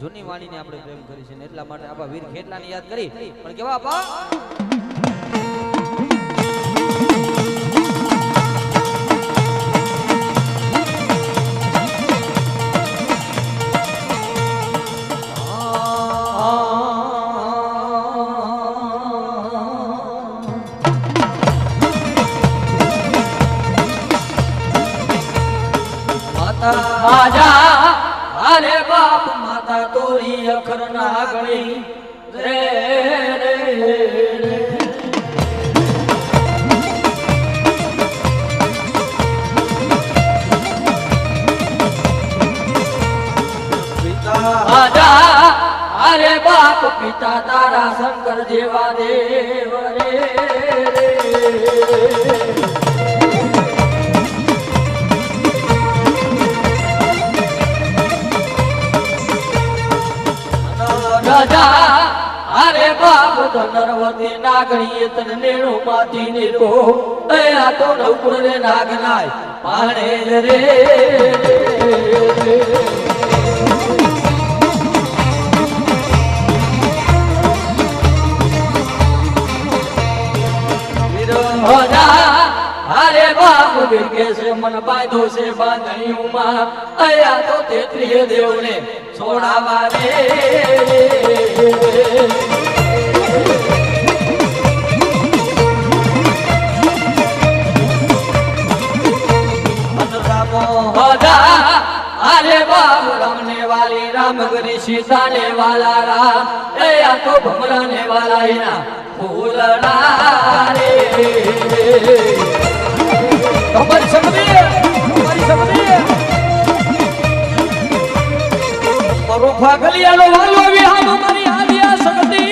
જૂની વાણીને આપણે પ્રેમ કરી છે એટલા માટે આપા વીર ખેટલાને યાદ કરી. પણ કેવા આપા? માતા રાજા અરે બાપ માતા તોરી અખર ના ગણી. રે રે અરે બાપ પિતા તારા શંકર જેવા દેવ રે. રાજા અરે બાપ, તો નરવતી નાગણી તન નેણું માથી નીરો એ આ તો નવકુળ રે નાગનાય પાણે રે. વિકે છે, મન બાંધો છે બાંધણીઓમાં અયા તો તેત્રીય દેવને છોડાવા રે રામો રાજા અરે બાપ રમને વાલી રામ ગરી સીતા ને વાલા રામ. અયા તો ભમરા વાલા એના ફૂલડા મારો ફાગલિયાનો વાલો વિહાનો મારી હાલિયા શક્તિ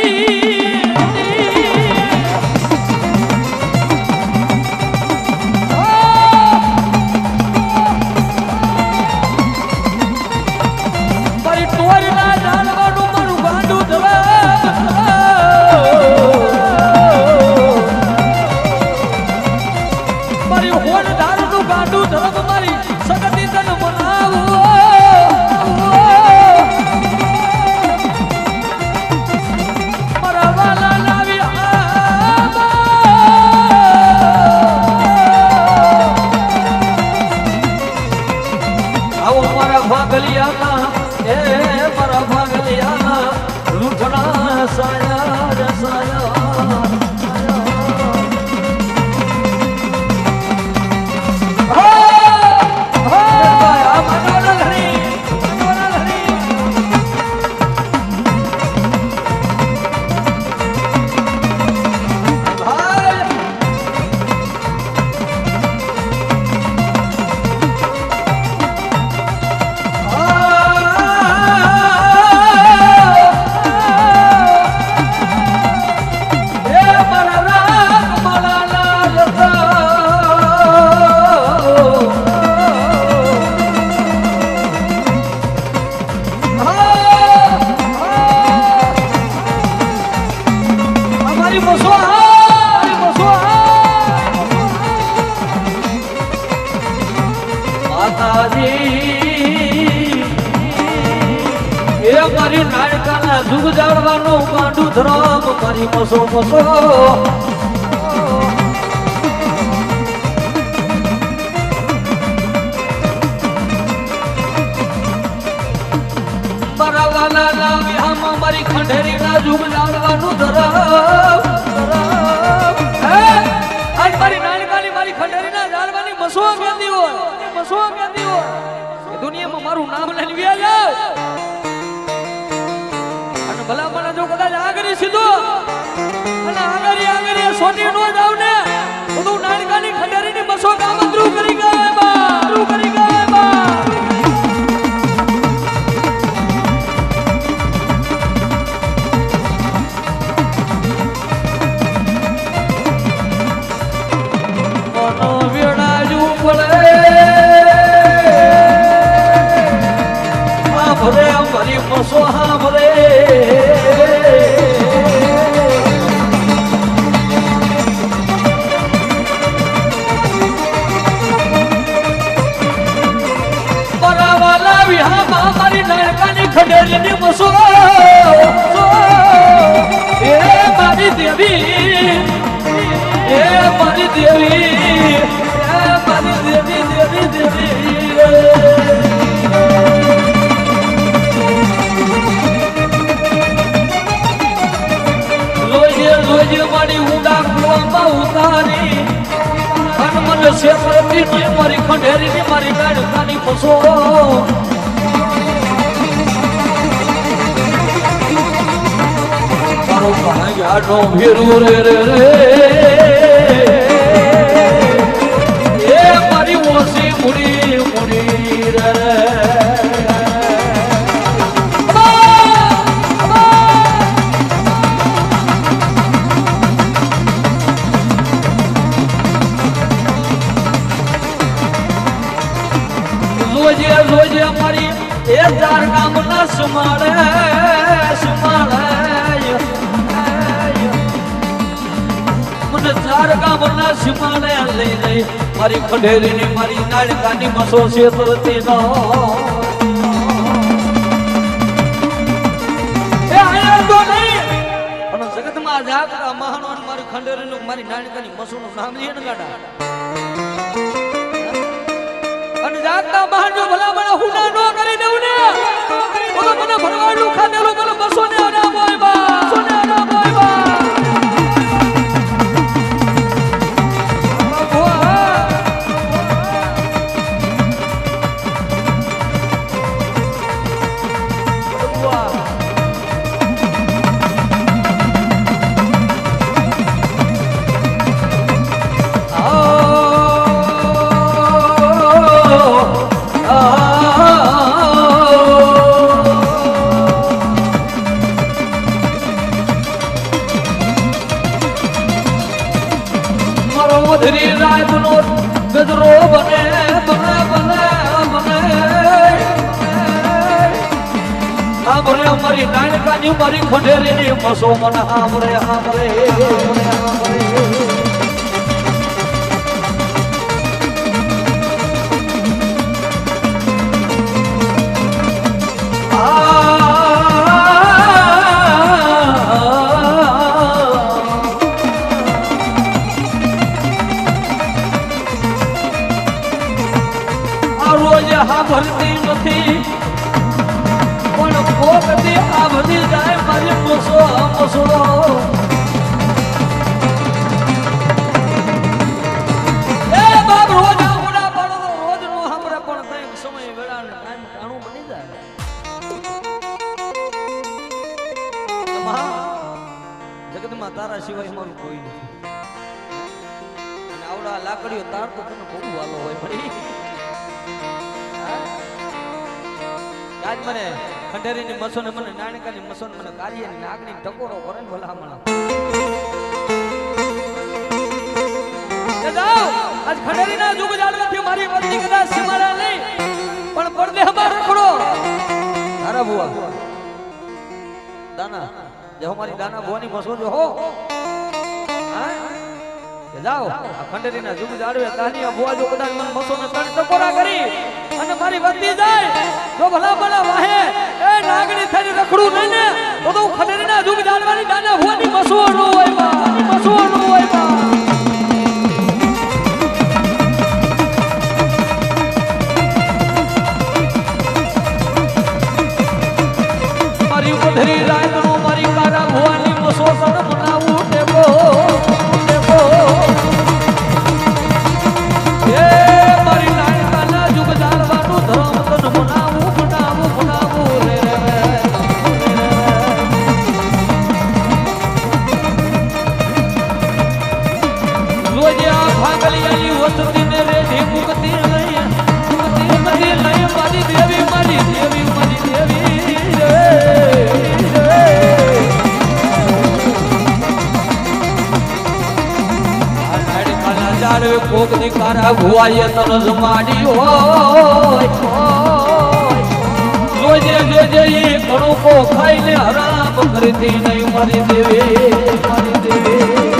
મારી નાયકાના જુગ જાળવાનો પાંડુ ધ્રમ મારી મસો મસો. મારા ખંડેરી ના જુગ જાળવાનું ધરમ. મારી નાયકાની મારી ખંડેરી ના જાળવાની મસો કેદી હોય. દુનિયામાં મારું નામ જાવ અને ભલા મને જો કદાચ આગળ સીધો. અને આગળ આગળ સોટી નો જાવ ને બધું નાનકાની ખંડેરીની બસો કામતરું કરી ગયા બા કરી મારી નાયકાની ખડેરીની બસો. એ મારી દેવી, એ મારી દેવી, એ મારી દેવી દેવી દેવી. લોજે મારી ઊંડા કુવામાં ઉતારી. અને મને શેતરતી ને મારી ખંડેરી મારી ગાડકાની પસો મારો ભાગ્યાનો ભેરું રે રે રે એ મારી ઓસી મુડી એ ચાર ગામના ના સુમાળે મને ચાર ગામના લઈ લઈ મારી મારી નાળકાની મસો શેતરતી નો. તો નહીં અને જગતમાં જાગતા મહાનો મારી ખંડેરીનું, મારી નાળકાની મસોનું નામ લઈએ ને અને જાગતા બહાર જો ભલા મને નો કરી દેવું ને. મને ભરવાડું ખાધેલું ને મારો મધરી રાતનો ગજરો બને બને બને બને. સાંભળે અમારી નાનકાની મારી ખંડેરીની મસો મને સાંભળે સાંભળે સાંભળે આ ખંડેરીની મસો ને મને નાનકાની મસો ને મને કાર્યની નાગની ટકોરો કરે ને ભલા હમણાં એ જાઓ, આજ ખંડેરીના યુગ જાળવાથી મારી વતની કદાચ સીમાડા નહીં પણ પરદેહમાં રખડો. તારા બુઆ દાના જો મારી દાના બુવાની મસો જો હા? કે જાઓ, આ ખંડેરીના જુગ જાડવે તાની આ બુઆ જો કદાચ મને મસો ને ત્રણ ટકોરા કરી અને મારી વતની જાય. જો ભલા ભલા વાહે, એ નાગણી થઈ રખડું નહીં ને, તો તો હું ખંડેરીના યુગ જાળવાની દાના બુવાની મસો નો હોય બા મસો નો હોય બા. મારી ઉધરી રાતનો મારી કારા ભુવાની મસો સર બનાવું ટેકો ઝાડવે કોકની કારા ભુવાએ તરસ માડી હોય જોજે જોજે ઈ કણુકો ખાઈને હરામ કરતી નહીં મારી દેવી મારી દેવી.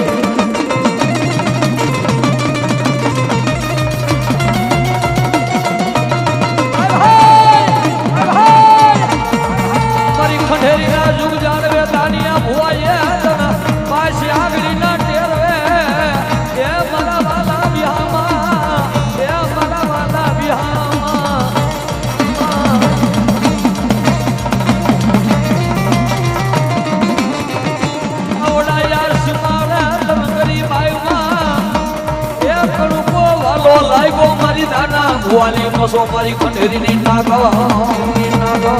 ભુવાની મસો મારી ખંડેરીની નાગો. નાગા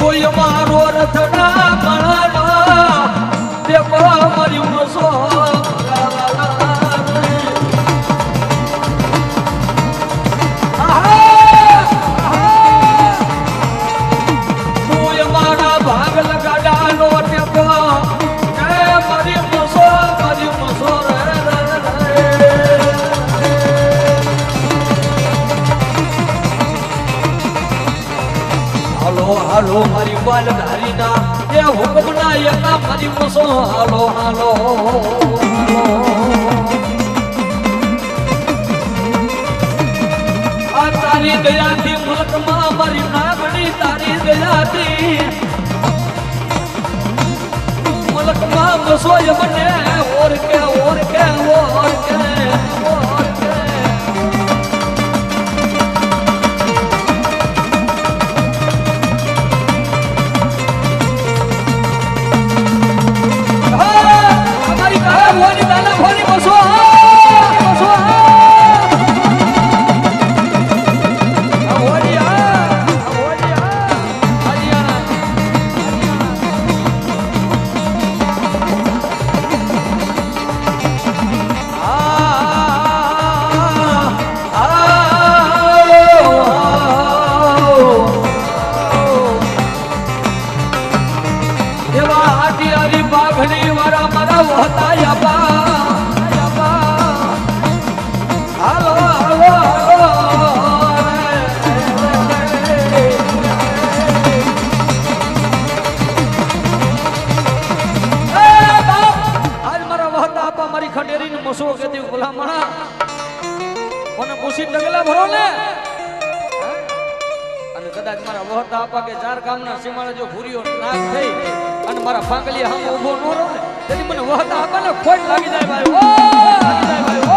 કોઈ મારો રથડા બાલ ધારીના. એ હુકમના યતા મારી મસો હાલો હાલો. આ તારી દયાથી મુલકમાં મારી નાગણી તારી દયાથી. મુલકમાં મસો એ મને ઓર કે ઓર કે ઓર કે ઓર ભરો ને. અને કદાચ મારા વહતા આપા કે ચાર ગામના સીમાડે જો ભૂરીઓ નાક થઈ અને મારા ફાંકલી હામે ઊભો ન રહો ને તેથી મને વહતા આપા ને ખોટ લાગી જાય ભાઈ. ઓ, લાગી જાય ભાઈ